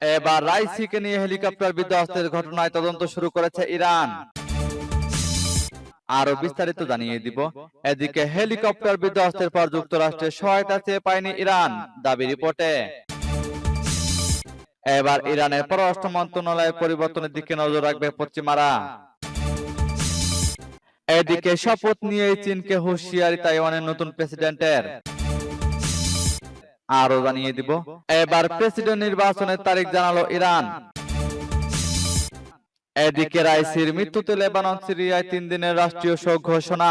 এবার রাইসিকে নিয়ে হেলিকপ্টার বিধ্বস্তের ঘটনায় তদন্ত শুরু করেছে ইরান। আরও বিস্তারিত জানিয়ে দিব। এদিকে হেলিকপ্টার বিধ্বস্তের পর যুক্তরাষ্ট্রের সহায়তা চেয়ে পায়নি ইরান, দাবি রিপোর্টে। এবার ইরানের পররাষ্ট্র মন্ত্রণালয়ের পরিবর্তনের দিকে নজর রাখবে পশ্চিমারা। এদিকে শপথ নিয়ে চীনকে হুঁশিয়ারি তাইওয়ানের নতুন প্রেসিডেন্টের। আরও জানিয়ে দিব। এবার প্রেসিডেন্ট নির্বাচনের তারিখ জানালো ইরান। এদিকে রাইসির মৃত্যুতে লেবানন, সিরিয়ায় তিন দিনের রাষ্ট্রীয় শোক ঘোষণা।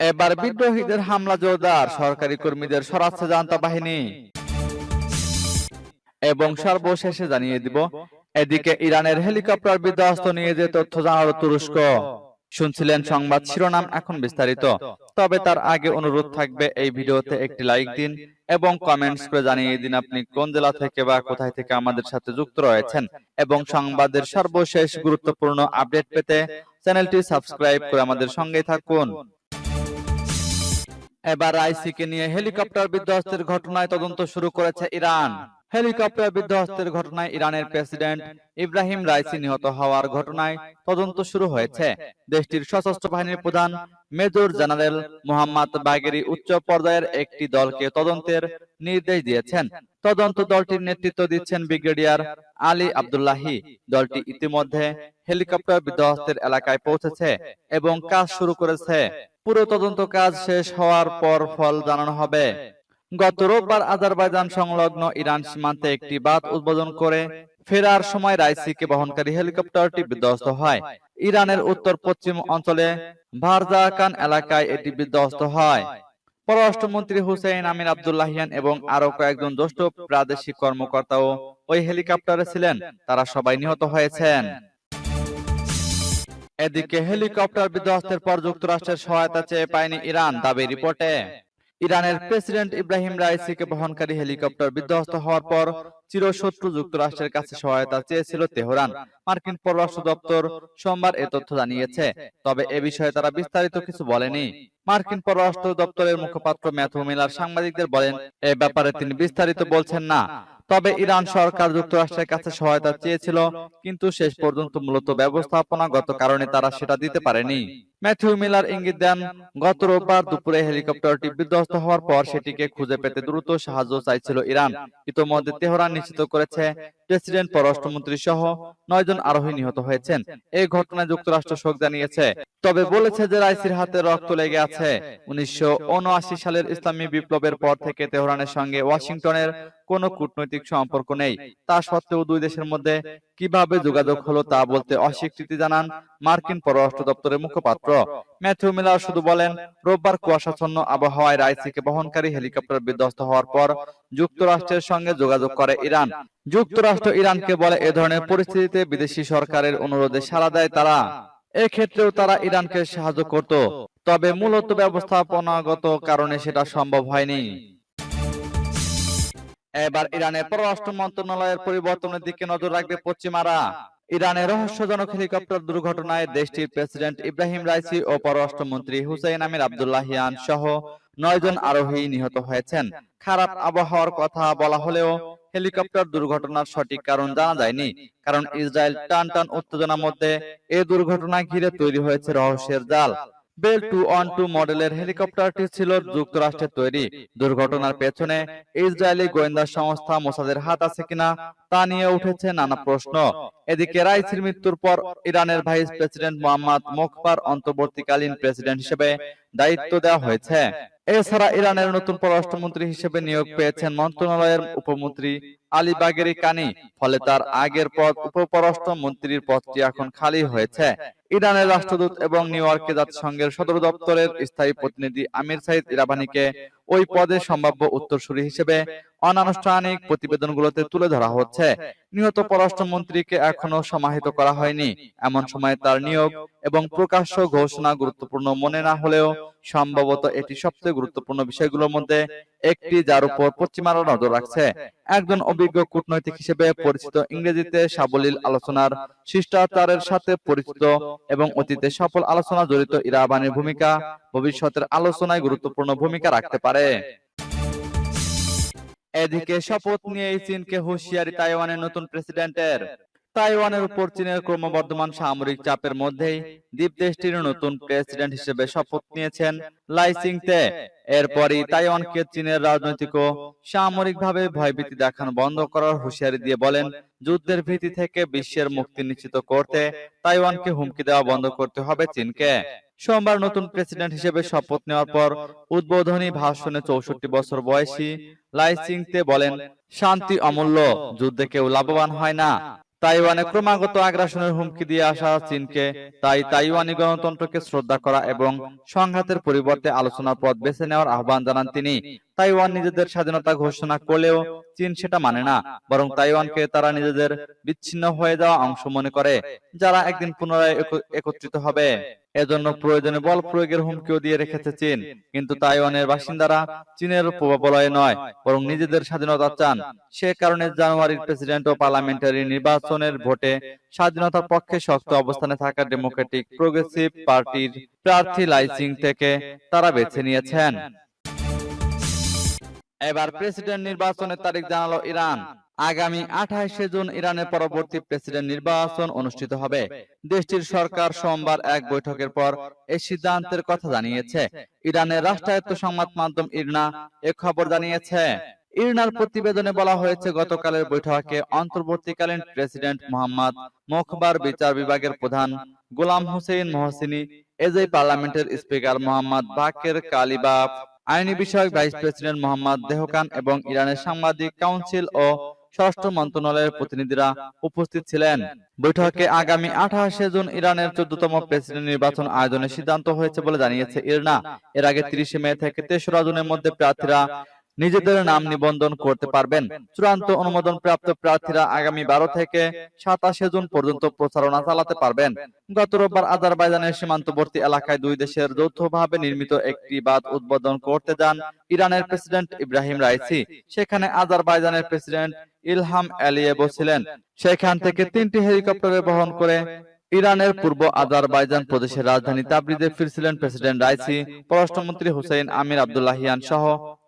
এবার বিদ্রোহীদের হামলা জোরদার, সরকারি কর্মীদের সরাচ্ছে জান্তা বাহিনী। এবং সর্বশেষে জানিয়ে দিব, এদিকে ইরানের হেলিকপ্টার বিধ্বস্ত নিয়ে যে তথ্য জানালো তুরস্ক। শুনছিলেন সংবাদ শিরোনাম এখন বিস্তারিত। তবে তার আগে অনুরোধ থাকবে এই ভিডিওতে একটি লাইক দিন এবং কমেন্টস করে জানিয়ে দিন আপনি কোন জেলা থেকে বা কোথায় থেকে আমাদের সাথে যুক্ত রয়েছেন এবং সংবাদের সর্বশেষ গুরুত্বপূর্ণ আপডেট পেতে চ্যানেলটি সাবস্ক্রাইব করে আমাদের সঙ্গে থাকুন। এবার আইসিকে নিয়ে হেলিকপ্টার বিধ্বস্তের ঘটনায় তদন্ত শুরু করেছে ইরান। হেলিকপ্টার বিধ্বস্তের ঘটনায় ইরানের প্রেসিডেন্ট ইব্রাহিম রাইসি নিহত হওয়ার ঘটনায় তদন্ত শুরু হয়েছে। দেশটির সশস্ত্র বাহিনীর প্রধান মেজর জেনারেল মোহাম্মদ বাগেরি উচ্চ পর্যায়ের একটি দলকে তদন্তের নির্দেশ দিয়েছেন। তদন্ত দলটির নেতৃত্ব দিচ্ছেন ব্রিগেডিয়ার আলী আব্দুল্লাহি। দলটি ইতিমধ্যে হেলিকপ্টার বিধ্বস্তের এলাকায় পৌঁছেছে এবং কাজ শুরু করেছে। পুরো তদন্ত কাজ শেষ হওয়ার পর ফল জানানো হবে। গত রোববার আজারবাইজান সংলগ্ন ইরান সীমান্তে একটি বাঁধ উদ্বোধন করে ফেরার সময় রাইসিকে বহনকারী হেলিকপ্টারটি বিধ্বস্ত হয়। ইরানের উত্তর পশ্চিম অঞ্চলে ভারজাকান এলাকায় এটি বিধ্বস্ত হয়। পররাষ্ট্রমন্ত্রী হুসেইন আমির আব্দুল্লাহিয়ান এবং আরও কয়েকজন জ্যেষ্ঠ প্রাদেশিক কর্মকর্তাও ওই হেলিকপ্টারে ছিলেন। তারা সবাই নিহত হয়েছেন। এদিকে হেলিকপ্টার বিধ্বস্তের পর যুক্তরাষ্ট্রের সহায়তা চেয়ে পায়নি ইরান, দাবি রিপোর্টে। ইরানের প্রেসিডেন্ট ইব্রাহিম রাইসিকে বহনকারী হেলিকপ্টার বিধ্বস্ত হওয়ার পর চিরশত্রু যুক্তরাষ্ট্রের কাছে সহায়তা চেয়েছিল তেহরান। মার্কিন পররাষ্ট্র দপ্তর সোমবার এ তথ্য জানিয়েছে। তবে এ বিষয়ে তারা বিস্তারিত কিছু বলেনি। মার্কিন পররাষ্ট্র দপ্তরের মুখপাত্র ম্যাথু মিলার সাংবাদিকদের বলেন এ ব্যাপারে তিনি বিস্তারিত বলছেন না। তবে ইরান সরকার যুক্তরাষ্ট্রের কাছে সহায়তা চেয়েছিল কিন্তু শেষ পর্যন্ত মূলত ব্যবস্থাপনাগত কারণে তারা সেটা দিতে পারেনি। ম্যাথিউ মিলার ইঙ্গিত দেন, গত রোববার দুপুরে হেলিকপ্টারটি বিধ্বস্ত হওয়ার পর সেটিকে খুঁজে পেতে দ্রুত সাহায্য চাইছিল ইরান। ইতোমধ্যে তেহরান নিশ্চিত করেছে, প্রেসিডেন্ট পররাষ্ট্রমন্ত্রী সহ নয়জন আরোহী নিহত হয়েছেন। এই ঘটনায় যুক্তরাষ্ট্র শোক জানিয়েছে। তবে বলেছে যে রাইসির হাতে রক্ত লেগে আছে। উনিশশো উনআশি সালের ইসলামী বিপ্লবের পর থেকে তেহরানের সঙ্গে ওয়াশিংটনের কোনো কূটনৈতিক সম্পর্ক নেই। তা সত্ত্বেও দুই দেশের মধ্যে কীভাবে যোগাযোগ হলো তা বলতে অস্বীকৃতি জানান মার্কিন পররাষ্ট্র দপ্তরের মুখপাত্র। ম্যাথিউ মিলার শুধু বলেন রোববার কুয়াশাচ্ছন্ন আবহাওয়ায় রাইসিকে বহনকারী হেলিকপ্টার বিধ্বস্ত হওয়ার পর যুক্তরাষ্ট্রের সঙ্গে যোগাযোগ করে ইরান। যুক্তরাষ্ট্র ইরানকে বলে এ ধরনের পরিস্থিতিতে বিদেশি সরকারের অনুরোধে সাড়া দেয় তারা। এক্ষেত্রেও তারা ইরানকে সাহায্য করত। তবে মূলত ব্যবস্থাপনাগত কারণে সেটা সম্ভব হয়নি। এবার ইরানের পররাষ্ট্র মন্ত্রণালয়ের পরিবর্তনের দিকে নজর রাখবে পশ্চিমারা। ইরানের রহস্যজনক হেলিকপ্টার দুর্ঘটনায় দেশটির প্রেসিডেন্ট ইব্রাহিম রাইসি ও পররাষ্ট্রমন্ত্রী হুসাইন আমির আব্দুল্লাহিয়ান সহ নয়জন আরোহী নিহত হয়েছেন। খারাপ আবহাওয়ার কথা বলা হলেও হেলিকপ্টার দুর্ঘটনার সঠিক কারণ জানা যায়নি। কারণ ইসরায়েল টান টান উত্তেজনার মধ্যে এই দুর্ঘটনা ঘিরে তৈরি হয়েছে রহস্যের জাল। বেল টু অন টু মডেলের হেলিকপ্টারটি ছিল যুক্তরাষ্ট্রের তৈরি। দুর্ঘটনার পেছনে ইসরায়েলি গোয়েন্দা সংস্থা মোসাদের হাত আছে কিনা তা নিয়ে উঠেছে নানা প্রশ্ন। এদিকে রাইসির মৃত্যুর পর ইরানের ভাইস প্রেসিডেন্ট মোহাম্মদ মোখবার অন্তর্বর্তীকালীন প্রেসিডেন্ট হিসেবে দায়িত্ব দেওয়া হয়েছে। এছাড়া ইরানের নতুন পররাষ্ট্রমন্ত্রী হিসেবে নিয়োগ পেয়েছেন মন্ত্রণালয়ের উপমন্ত্রী আলী বাগেরি কানি। ফলে তার আগের পদ উপপররাষ্ট্র মন্ত্রীর পদটি এখন খালি হয়েছে। ইরানের রাষ্ট্রদূত এবং নিউ ইয়র্কে জাতিসংঘের সদর দপ্তরের স্থায়ী প্রতিনিধি আমির সাইদ ইরাবানিকে ওই পদে সম্ভাব্য উত্তরসূরি হিসেবে অনানুষ্ঠানিক প্রতিবেদনগুলোতে তুলে ধরা হচ্ছে। নিহত পররাষ্ট্রমন্ত্রীকে এখনও সমাহিত করা হয়নি। এমন সময় তার নিয়োগ এবং প্রকাশ্য ঘোষণা গুরুত্বপূর্ণ মনে না হলেও সম্ভবত এটি সবচেয়ে গুরুত্বপূর্ণ বিষয়গুলোর মধ্যে একটি যার উপর পশ্চিমারা নজর রাখছে। একজন অভিজ্ঞ কূটনৈতিক হিসেবে পরিচিত ইংরেজিতে সাবলীল আলোচনার শিষ্টাচারের সাথে পরিচিত এবং অতীতে সফল আলোচনা জড়িত ইরাবানের ভূমিকা ভবিষ্যতের আলোচনায় গুরুত্বপূর্ণ ভূমিকা রাখতে পারে। এদিকে শপথ নিয়ে চীনকে হুঁশিয়ারি তাইওয়ানের নতুন প্রেসিডেন্টের। তাইওয়ানের উপর চীনের ক্রমবর্ধমান সামরিক চাপের মধ্যেই দ্বীপ দেশটির নতুন প্রেসিডেন্ট হিসেবে শপথ নিয়েছেন লাই সিংতে। এরপরই তাইওয়ানকে চীনের রাজনৈতিক ও সামরিকভাবে ভয়ভীতি দেখানো বন্ধ করার হুঁশিয়ারি দিয়ে বলেন, যুদ্ধের ভীতি থেকে বিশ্বের মুক্তি নিশ্চিত করতে তাইওয়ানকে হুমকি দেওয়া বন্ধ করতে হবে চীনকে। সোমবার নতুন প্রেসিডেন্ট হিসেবে শপথ নেওয়ার পর উদ্বোধনী ভাষণে চৌষট্টি বছর বয়সী লাই সিংতে বলেন, শান্তি অমূল্য, যুদ্ধে কেউ লাভবান হয় না। তাইওয়ানে ক্রমাগত আগ্রাসনের হুমকি দিয়ে আসা চীনকে, তাই তাইওয়ানি গণতন্ত্রকে শ্রদ্ধা করা এবং সংঘাতের পরিবর্তে আলোচনার পথ বেছে নেওয়ার আহ্বান জানান তিনি। তাইওয়ান নিজেদের স্বাধীনতা ঘোষণা করলেও চীন সেটা মানে না, বরং তাইওয়ানকে তারা নিজেদের বিচ্ছিন্ন হয়ে যাওয়া অংশ মনে করে, যারা একদিন পুনরায় একত্রিত হবে। এজন্য প্রয়োজনে বল প্রয়োগের হুমকিও দিয়ে রেখেছে চীন, কিন্তু তাইওয়ানের বাসিন্দারা চীনের প্রবলয়ে নয়, বরং নিজেদের স্বাধীনতা চান। সে কারণে জানুয়ারির প্রেসিডেন্ট ও পার্লামেন্টারি নির্বাচনের ভোটে স্বাধীনতার পক্ষে শক্ত অবস্থানে থাকা ডেমোক্রেটিক প্রোগ্রেসিভ পার্টির প্রার্থী লাইসিং থেকে তারা বেছে নিয়েছেন। এবার প্রেসিডেন্ট নির্বাচনের তারিখ জানালো ইরান। আগামী আঠাইশে জুন ইরানের পরবর্তী প্রেসিডেন্ট নির্বাচন অনুষ্ঠিত হবে। দেশটির সরকার সোমবার এক বৈঠকের পর এই সিদ্ধান্তের কথা জানিয়েছে। ইরানের রাষ্ট্রায়ত্ত সংবাদ মাধ্যম ইরনা এ খবর জানিয়েছে। ইরনার প্রতিবেদনে বলা হয়েছে গতকালের বৈঠকে অন্তর্বর্তীকালীন প্রেসিডেন্ট মোহাম্মদ মোখবার বিচার বিভাগের প্রধান গোলাম হোসেন মহসিনী এজেই পার্লামেন্টের স্পিকার মোহাম্মদ বাকের কালিবাফ আইনি বিষয়ক ভাইস প্রেসিডেন্ট মোহাম্মদ দেহকান এবং ইরানের সাংবাদিক কাউন্সিল ও স্বরাষ্ট্র মন্ত্রণালয়ের প্রতিনিধিরা উপস্থিত ছিলেন। বৈঠকে আগামী আঠাশে জুন ইরানের চোদ্দতম প্রেসিডেন্ট নির্বাচন আয়োজনের সিদ্ধান্ত হয়েছে বলে জানিয়েছে ইরনা। এর আগে তিরিশে মে থেকে তেসরা জুনের মধ্যে প্রার্থীরা নিজেদের নাম নিবন্ধন করতে পারবেন। চূড়ান্ত অনুমোদন প্রাপ্ত প্রার্থীরা আগামী বারো থেকে সাতাশে জুন পর্যন্ত প্রচারণা চালাতে পারবেন। গত রোববার আজারবাইজানের সীমান্তবর্তী এলাকায় দুই দেশের যৌথভাবে নির্মিত একটি বাঁধ উদ্বোধন করতে যান ইরানের প্রেসিডেন্ট ইব্রাহিম রাইসি। সেখানে আজারবাইজানের প্রেসিডেন্ট ইলহাম আলিয়েভও ছিলেন। সেখান থেকে তিনটি হেলিকপ্টারে বহন করে ইরানের পূর্ব আজারবাইজান প্রদেশের রাজধানী তাবরিজে ফিরছিলেন প্রেসিডেন্ট রাইসি পররাষ্ট্রমন্ত্রী হুসেইন আমির আবদুল্লাহিয়ান সহ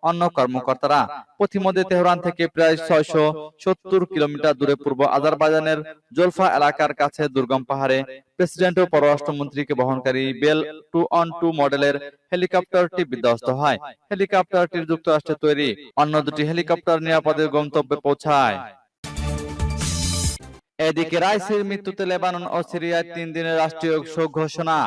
অন্য কর্মকর্তারা। পথিমধ্যে তেহরান থেকে প্রায় ছয়শো সত্তর কিলোমিটার দূরে পূর্ব আজারবাইজানের জোলফা এলাকার কাছে দুর্গম পাহাড়ে প্রেসিডেন্ট ও পররাষ্ট্রমন্ত্রীকে বহনকারী বেল টু অন টু মডেলের হেলিকপ্টারটি বিধ্বস্ত হয়। হেলিকপ্টারটির যুক্তরাষ্ট্রে তৈরি। অন্য দুটি হেলিকপ্টার নিরাপদে গন্তব্যে পৌঁছায়। এদিকে রাইসির মৃত্যুতে লেবানন ও সিরিয়ায় তিন দিনের রাষ্ট্রীয় শোক ঘোষণা।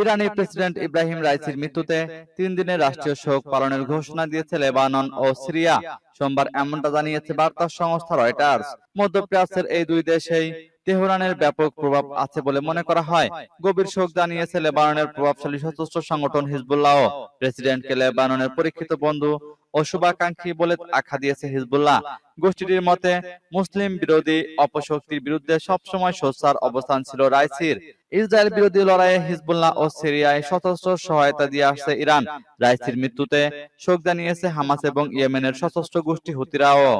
ইরানি প্রেসিডেন্ট ইব্রাহিম রাইসির মৃত্যুতে তিন দিনের রাষ্ট্রীয় শোক পালনের ঘোষণা দিয়েছে লেবানন ও সিরিয়া। সোমবার এমনটা জানিয়েছে বার্তা সংস্থা রয়টার্স। মধ্যপ্রাচ্যের এই দুই দেশেই তেহরানের ব্যাপক প্রভাব আছে বলে মনে করা হয়। গভীর শোক জানিয়েছে লেবাননের প্রভাবশালী সশস্ত্র সংগঠন হিজবুল্লাহ প্রেসিডেন্টকে লেবাননের পরীক্ষিত বন্ধু ও শুভাকাঙ্ক্ষী বলে আখ্যা দিয়েছে হিজবুল্লাহ। গোষ্ঠীটির মতে মুসলিম বিরোধী অপশক্তির বিরুদ্ধে সবসময় সোচ্চার অবস্থান ছিল রাইসির। ইসরায়েল বিরোধী লড়াইয়ে হিজবুল্লাহ ও সিরিয়ায় সশস্ত্র সহায়তা দিয়ে আসছে ইরান। রাইসির মৃত্যুতে শোক জানিয়েছে হামাস এবং ইয়েমেনের সশস্ত্র গোষ্ঠী হুতিরাও।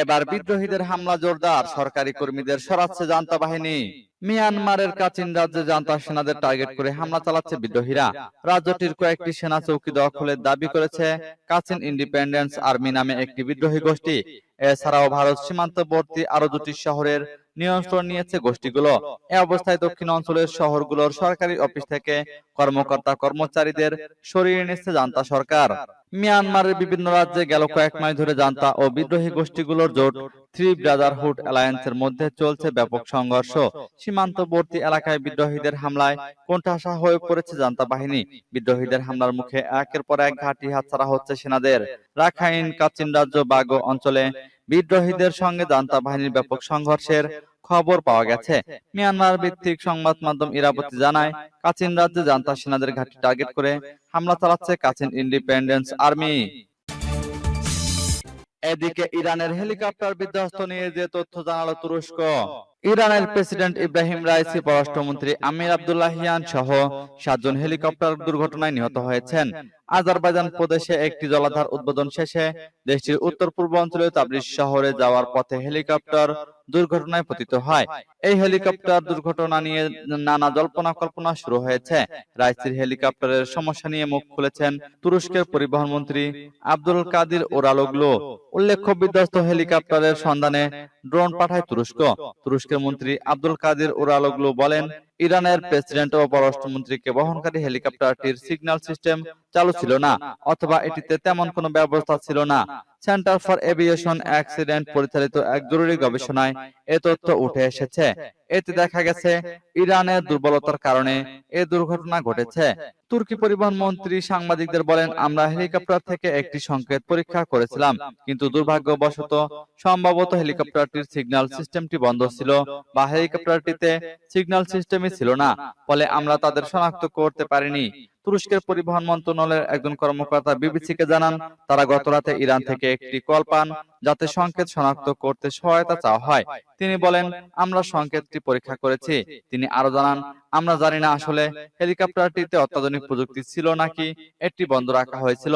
এবার বিদ্রোহীদের হামলা জোরদার সরকারি কর্মীদের সরাচ্ছে জান্তা বাহিনী। মিয়ানমারের কাচিন রাজ্যে জান্তা সেনাদের টার্গেট করে হামলা চালাচ্ছে বিদ্রোহীরা। রাজ্যটির কয়েকটি সেনা চৌকি দখলের দাবি করেছে কাচিন ইন্ডিপেন্ডেন্স আর্মি নামে একটি বিদ্রোহী গোষ্ঠী। এছাড়াও ভারত সীমান্তবর্তী আরও দুটি শহরের নিয়ন্ত্রণ নিয়েছে গোষ্ঠীগুলো। এ অবস্থায় দক্ষিণ অঞ্চলের শহরগুলোর সরকারি অফিস থেকে কর্মকর্তা কর্মচারীদের সরিয়ে নিচ্ছে জান্তা সরকার। মিয়ানমারের বিভিন্ন রাজ্যে গেল কয়েক মাস ধরে জান্তা ও বিদ্রোহী গোষ্ঠীগুলোর জোট থ্রি ব্রাদারহুড অ্যালায়েন্সের মধ্যে চলছে ব্যাপক সংঘর্ষ। সীমান্তবর্তী এলাকায় বিদ্রোহীদের হামলায় কোণঠাসা হয়ে পড়েছে জান্তা বাহিনী। বিদ্রোহীদের হামলার মুখে একের পর এক ঘাঁটি হাতছাড়া হচ্ছে সেনাদের। রাখাইন, কাচিন রাজ্য, বাগো অঞ্চলে বিদ্রোহীদের সঙ্গে জান্তা বাহিনীর ব্যাপক সংঘর্ষের খবর পাওয়া গেছে। মিয়ানমার ভিত্তিক সংবাদ মাধ্যম ইরাবতী জানায় কাচিন রাজ্যে জান্তা সেনাদের ঘাঁটি টার্গেট করে হামলা চালাচ্ছে কাচিন ইন্ডিপেন্ডেন্স আর্মি। এদিকে ইরানের হেলিকপ্টার বিধ্বস্ত নিয়ে যে তথ্য জানালো তুরস্ক ইরানের প্রেসিডেন্ট ইব্রাহিম রাইসি পররাষ্ট্রমন্ত্রী আমির আব্দুল্লাহিয়ান সহ সাতজন হেলিকপ্টার দুর্ঘটনায় নিহত হয়েছেন। আজারবাইজান প্রদেশে একটি জলাধার উদ্বোধন শেষে দেশটির উত্তর পূর্ব অঞ্চলে তাবরিজ শহরে যাওয়ার পথে হেলিকপ্টার দুর্ঘটনায় পতিত হয়। এই হেলিকপ্টার দুর্ঘটনা নিয়ে নানা জল্পনা কল্পনা শুরু হয়েছে। রাইসির হেলিকপ্টারের সমস্যা নিয়ে মুখ খুলেছেন তুরস্কের পরিবহন মন্ত্রী আব্দুল কাদির ওরালোগলু। উল্লেখ্য বিধ্বস্ত হেলিকপ্টারের সন্ধানে ড্রোন পাঠায় তুরস্ক তুরস্ক তুরস্কের মন্ত্রী আব্দুল কাদের ওরালগলু বলেন ইরানের প্রেসিডেন্ট ও পররাষ্ট্রমন্ত্রীকে বহনকারী হেলিকপ্টারটির সিগন্যাল সিস্টেম চালু ছিল না অথবা এটিতে তেমন কোনো ব্যবস্থা ছিল না। সেন্টার ফর এভিয়েশন অ্যাক্সিডেন্ট পরিচালিত এক জরুরি গবেষণায় এ তথ্য উঠে এসেছে। এতে দেখা গেছে ইরানের দুর্বলতার কারণে এ দুর্ঘটনা ঘটেছে। তুর্কি পরিবহন মন্ত্রী সাংবাদিকদের বলেন আমরা হেলিকপ্টার থেকে একটি সংকেত পরীক্ষা করেছিলাম। কিন্তু দুর্ভাগ্যবশত সম্ভবত হেলিকপ্টারটির সিগন্যাল সিস্টেমটি বন্ধ ছিল। বা হেলিকপ্টারটিতে সিগন্যাল সিস্টেমই ছিল না। ফলে আমরা তাদের শনাক্ত করতে পারিনি। তুরস্কের পরিবহন মন্ত্রণালয়ের একজন কর্মকর্তা বিবিসিকে জানান, তারা গতরাতে ইরান থেকে একটি কল পান। যাতে সংকেত শনাক্ত করতে সহায়তা চাওয়া হয়। তিনি বলেন আমরা সংকেতটি পরীক্ষা করেছি। তিনি আরও জানান আমরা জানি না আসলে হেলিকপ্টারটিতে অত্যাধুনিক প্রযুক্তি ছিল নাকি এটি বন্ধ রাখা হয়েছিল।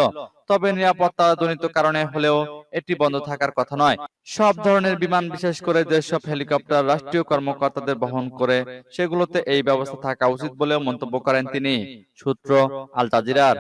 তবে নিরাপত্তা জনিত কারণে হলেও এটি বন্ধ থাকার কথা নয়। সব ধরনের বিমান বিশেষ করে যেসব হেলিকপ্টার রাষ্ট্রীয় কর্মকর্তাদের বহন করে সেগুলোতে এই ব্যবস্থা থাকা উচিত বলেও মন্তব্য করেন তিনি। সূত্র আল জাজিরার।